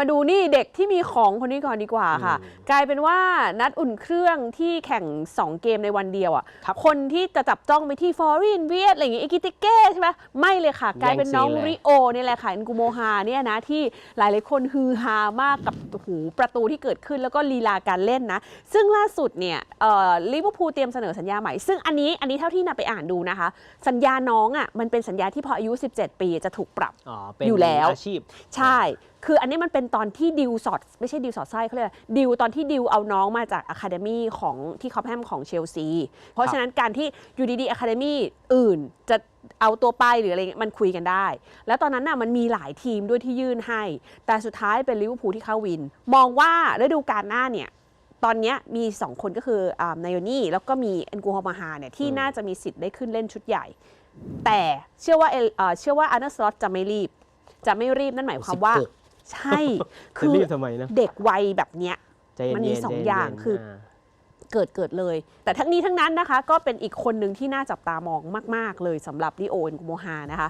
มาดูนี่เด็กที่มีของคนนี้ก่อนดีกว่าค่ะอืมกลายเป็นว่านัดอุ่นเครื่องที่แข่ง 2 เกมในวันเดียวอะครับคนที่จะจับจ้องไปที่ฟอร์รินเวียดอะไรอย่างงี้เอกิติเก้ใช่ไหมไม่เลยค่ะ กลายเป็นน้องแย่งซีนเลยริโอเนี่ยแหละค่ะอินกูโมฮาเนี่ยนะที่หลายๆคนฮือฮามากกับโอ้โหูประตูที่เกิดขึ้นแล้วก็ลีลาการเล่นนะ ซึ่งล่าสุดเนี่ยเอ่อลิเวอร์พูลเตรียมเสนอสัญญาใหม่ ซึ่งอันนี้อันนี้เท่าที่นาไปอ่านดูนะคะ สัญญาน้องอะมันเป็นสัญญาที่พออายุ 17 ปีจะถูกปรับอ๋อเป็นอยู่แล้วอาชีพ ใช่ คืออันนี้มันเป็นตอนที่ดิวสอดไม่ใช่ดิวสอดไส้เขาเรียกอะไรดิวตอนที่ดิวเอาน้องมาจากอะคาเดมี่ของที่คอปแฮมของเชลซี เพราะฉะนั้นการที่อยู่ดีๆอะคาเดมี่อื่นจะเอาตัวไปหรืออะไรเงี้ยมันคุยกันได้ แล้วตอนนั้นน่ะมันมีหลายทีมด้วยที่ยื่นให้ แต่สุดท้ายเป็นลิเวอร์พูลที่เข้าวิน มองว่าฤดูกาลหน้าเนี่ยตอนเนี้ยมี 2 คนก็คืออ่านายนี่แล้วก็มีเอ็นกูฮอมาฮาเนี่ยที่อืมน่าจะมีสิทธิ์ได้ขึ้นเล่นชุดใหญ่ แต่เชื่อว่าเอลเอ่อเชื่อว่าอาร์เนสล็อตจะไม่รีบ จะไม่รีบนั่นหมายความว่า16 ใช่จะคือรีบทำไมนะเด็กวัยแบบเนี้ย ใจเย็นๆมันมีสองใจเนๆอย่างคือาเกิดเกิดเลย แต่ทั้งนี้ทั้งนั้นนะคะ ก็เป็นอีกคนหนึ่งที่น่าจับตามองมาก ๆ เลยสำหรับลิโอเอ็นกุโมฮานะคะ